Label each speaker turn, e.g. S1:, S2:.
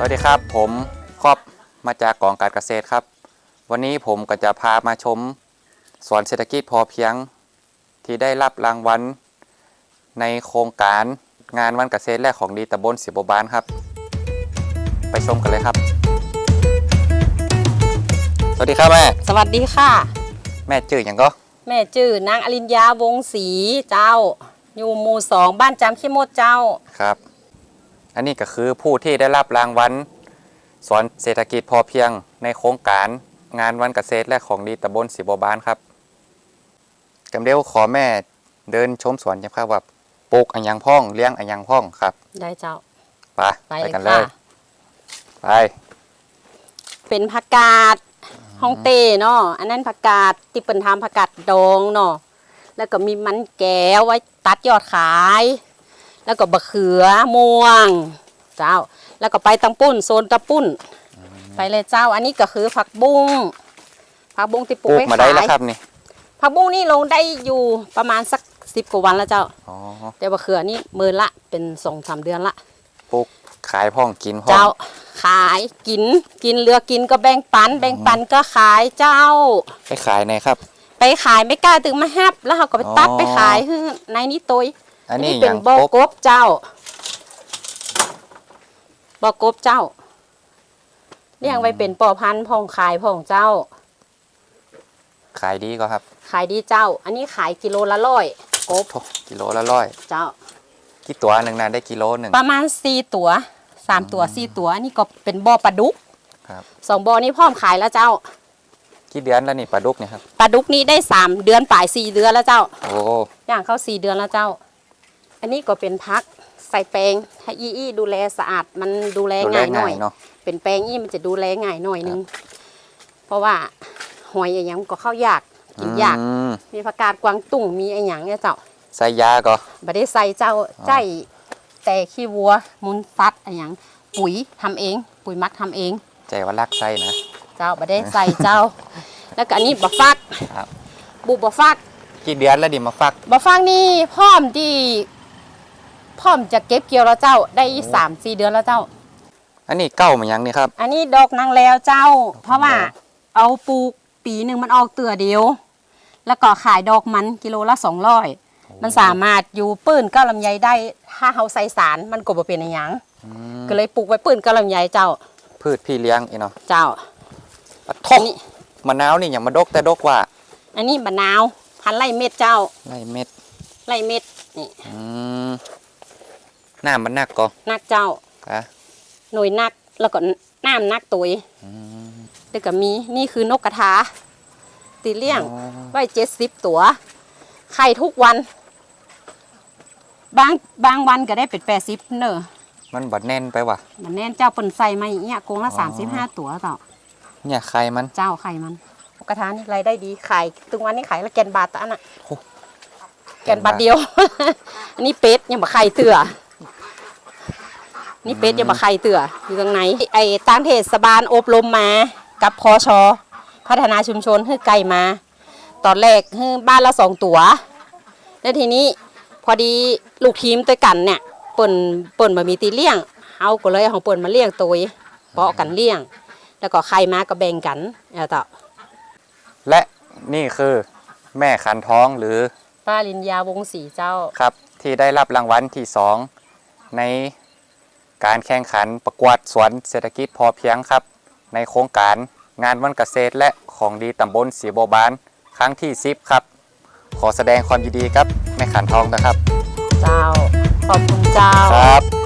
S1: สวัสดีครับ ผมครอบมาจากกองการเกษตรครับ วันนี้ผมก็จะพามาชมสวนเศรษฐกิจพอเพียง ที่ได้รับรางวัลในโครงการงานวันเกษตรและของดีตำบลสิบบานครับ ไปชมกันเลยครับ สวัสดีครับแม่
S2: สวัสดีค่ะ
S1: แม่จื่ออย่างก็
S2: แม่ชื่อนางอริญญาวงศรีเจ้า อยู่หมู่สองบ้านจำขี้มดเจ้า
S1: ครับ อันนี้ก็คือผู้ที่ได้รับรางวัลสวนเศรษฐกิจพอเพียงในโครงการงานวันเกษตรและของดีตำบลสิบบานครับกำเดียวขอแม่เดินชมสวนกันครับว่าปลูกอันยังพ่องเลี้ยงอันยังพ่องครับ
S2: ได้เจ้า
S1: ไป
S2: ไป
S1: ไป
S2: เลย
S1: กันเล
S2: ค่ะ
S1: ยไป
S2: เป็นผักกาดฮ่องเต้เนาะอันนั้นผักกาดที่เป็นทำผักกาดดองเนาะแล้วก็มีมันแก้วไว้ตัดยอดขาย แล้วก็บะเขือม่วง เจ้า แล้วก็ไปตังปุ้นโซนตะปุ้น ไปเลยเจ้า อันนี้ก็คือผักบุ้งผักบุ้งที่ป
S1: ป
S2: ลูก
S1: ลูก
S2: ไว้
S1: มาได้
S2: ขา
S1: แล้ว
S2: ย
S1: ครับนี่
S2: ผักบุ้งนี่ลงได้อยู่ประมาณสักสิบกว่าวันแล้วเจ้า
S1: อ๋อ
S2: แต่บะเขือนี่หมื่นละเป็นสองสามเดือนละ
S1: ปลูกขายพ่องกินพ่อง
S2: เจ้าขายกินกินเรือกินก็แบ่งปัน แบ่งปันก็ขายเจ้า
S1: ไปขายไหนครับ
S2: ไปขายไม่กล้าถึงมาแฮบแล้วเขาก็ไปตัด
S1: อ๋อ
S2: ไปขายให้ในนี้ตัว
S1: อันนี้
S2: เป็
S1: ยั
S2: น
S1: ง
S2: บ่อก
S1: บ
S2: บเจ้าบ่อกบเจ้าเลี้ยงไว้เป็นปอพันธุ์พองขายพองเจ้า
S1: ขายดีก็ครับ
S2: ขายดีเจ้า อันนี้ขายกิโลละร้อยกบ
S1: โถกิโลละร้อย
S2: เจ้า
S1: กี่ตัวหนึ่งนะได้กิโลหนึ่ง
S2: ประมาณสี่ตัวสามตัวสี่ตัวอันนี้ก็เป็นบ่อปลาดุก
S1: ครับ
S2: สองบ่อนี้พร้อมขายแล้วเจ้า
S1: กี่เดือนแล้วนี่ปลาดุกเนี่ยครับ
S2: ปลาดุกนี้ได้สามเดือนปลายสี่เดือนแล้วเจ้า
S1: โอ้
S2: ย่างเข้าสี่เดือนแล้วเจ้า อันนี้ก็เป็นพักใส่แปลงถ้าอีอี้ดูแลสะอาดมันดูแล
S1: ดูแล
S2: ง่ายหน่
S1: ง่า
S2: อยย
S1: เนาะ
S2: เป็นแปลงอี้มันจะดูแลง่ายหน่อยนึง เพราะว่าหอยอย่างยังก็เข้ายากกินยาก
S1: อืม
S2: มีผักกาดกวางตุ้งมีไอ้หยังเนี่ยเจ้า
S1: ใส่ยาก็
S2: บ่ได้ใส่เจ้าใจแต่ขี้วัวมุนฟัดไอ้หยังปุ๋ยทำเอง ปุ๋ยหมักทำเอง
S1: ใจว่ารักใส่นะ
S2: เจ้าบ่ได้ใส่เจ้า แล้วก็อันนี้บะฟัก
S1: ครับ
S2: บุบบะฟัก
S1: กี่เดือนแล้วดิมาฟัก
S2: บะฟักนี่พร้อมที่ พร้อมจะเก็บเกี่ยวแล้วเจ้าได้สามสี่เดือนแล้วเจ้า
S1: อันนี้เก้ามันยังนี่ครับ
S2: อันนี้ดอกนางแล้วเจ้า เพราะว่า
S1: แล้ว
S2: เอาปลูกปีหนึ่งมันออกเตือเดียว แล้วก็ขายดอกมันกิโลละสองร้อยมันสามารถอยู่ปื้นก้าลำไยได้ถ้าเฮาใส่สารมันก็บ่เป็นอะไรหยัง
S1: อืม
S2: ก็เลยปลูกไว้ปื้นก้าลำไยเจ้า
S1: พืชพี่เลี้ยงอีเนาะ
S2: เจ้า
S1: อะท
S2: อั
S1: ก
S2: นนี้
S1: มะนาวนี่อย่างมาดกแต่ดกว่า
S2: อันนี้มะนาวพันไร่เม็ดเจ้า
S1: ไรเม็ด
S2: ไร่เม็ดนี่
S1: อืมห น้ามันหนักก็
S2: นักเจ้า
S1: อะ
S2: หน่วยนักแล้วก็น้ำนักตุย
S1: อืม
S2: แล้วก็มีนี่คือนกกระทา ตีเลี้ยง
S1: อ๋อ
S2: ไว้เจ็ดสิบตัวไข่ทุกวัน บางบางวันก็ได้เป็นแปดสิบเนอะ
S1: มันบัดแน่นไปว่ะ
S2: มันแน่นเจ้าปนใส่มาอย่างเงี้ยกรงละ
S1: อ๋อ
S2: สามสิบห้าตัวเจ้า
S1: เนี่ยใครมัน
S2: เจ้าไข่มันนกกระทานี่รายได้ดีขายตึงวันนี้ขายละแกนบาทตะอันน่ะ
S1: โอ้
S2: แกนบาทเดียว อันนี้เป็ดยังบ่ไข่เถื่อ นี่เป็ดยังบ่ไข่เถื่ออยู่ตรงไหน ไอ้ตามเทศบาลอบรมมา กับพอชอพัฒนาชุมชนให้ไก่มา ตอนแรกให้บ้านละสองตัว แล้วทีนี้พอดีลูกทีมด้วยกันเนี่ยเปิ่นเปิ่นมามีตีเลี้ยง เอาก็เลยเอาของเปิ่นมาเลี้ยงตัวเปาะกันเลี้ยง แล้วก็ใครมาก็แบ่งกันเอาต่อ
S1: และนี่คือแม่ขันท้องหรือ
S2: ป้าลินยาวงศรีเจ้า
S1: ครับ ที่ได้รับรางวัลที่สองใน การแข่งขันประกวดสวนเศรษฐกิจพอเพียงครับ ในโครงการงานวันเกษตรและของดีตำบลสีโบบาน ครั้งที่ 10 ครับ ขอแสดงความยินดีครับแม่ขันทองนะครับ
S2: เจ้า ขอบคุณเจ้า
S1: ครับ